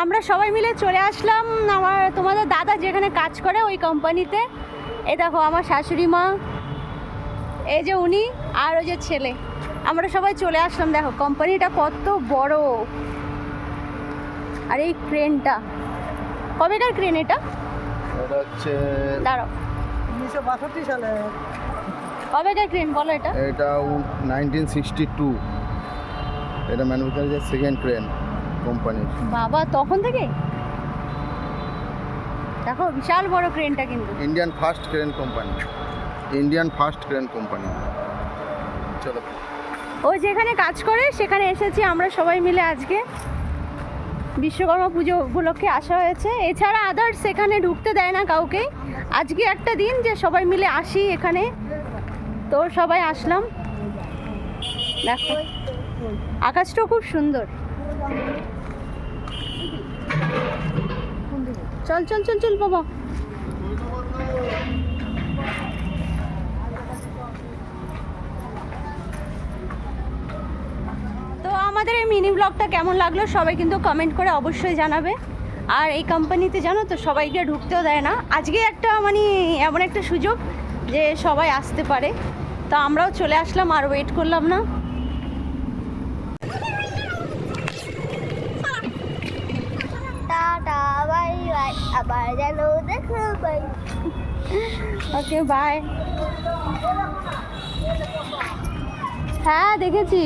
আমরা সবাই মিলে চলে আসলাম আমার তোমাদের দাদা যেখানে কাজ করে ওই কোম্পানিতে এ দেখো আমার শাশুড়ি মা এই যে উনি আর ওই যে ছেলে। আমরা সবাই চলে আসলাম দেখো কোম্পানিটা কত বড়। আর এই ক্রেনটা কবেকার ক্রেন এটা? দাঁড়াও। সালে। কবেকার ক্রেন বলো এটা? এটা নাইনটিন সিক্সটি টু এটা ম্যানুফ্যাকচারের সেকেন্ড ক্রেন কোম্পানির বাবা তখন থেকে? দেখো বিশাল বড় ক্রেনটা কিন্তু। Indian first crane company Indian first crane company চলো। ও যেখানে কাজ করে সেখানে এসেছি আমরা সবাই মিলে আজকে। বিশ্বকর্মা পুজো উপলক্ষে আসা হয়েছে। এছাড়া আদার্স এখানে ঢুকতে দেয় না কাউকে। আজকে একটা দিন যে সবাই মিলে আসি এখানে। তো সবাই আসলাম। দেখো আকাশটাও খুব সুন্দর। চল চল চল চল, বাবা। তো আমাদের এই মিনি ব্লগটা কেমন লাগল সবাই কিন্তু কমেন্ট করে অবশ্যই জানাবে। আর এই কোম্পানিতে জানো তো, সবাইকে ঢুকতেও দেয় না। আজকে একটা মানে এমন একটা সুযোগ যে সবাই আসতে পারে। তো আমরাও চলে আসলাম, আর ওয়েট করলাম না টাটা বাই বাই আবার যেন দেখা পাই ওকে বাই হ্যাঁ দেখেছি।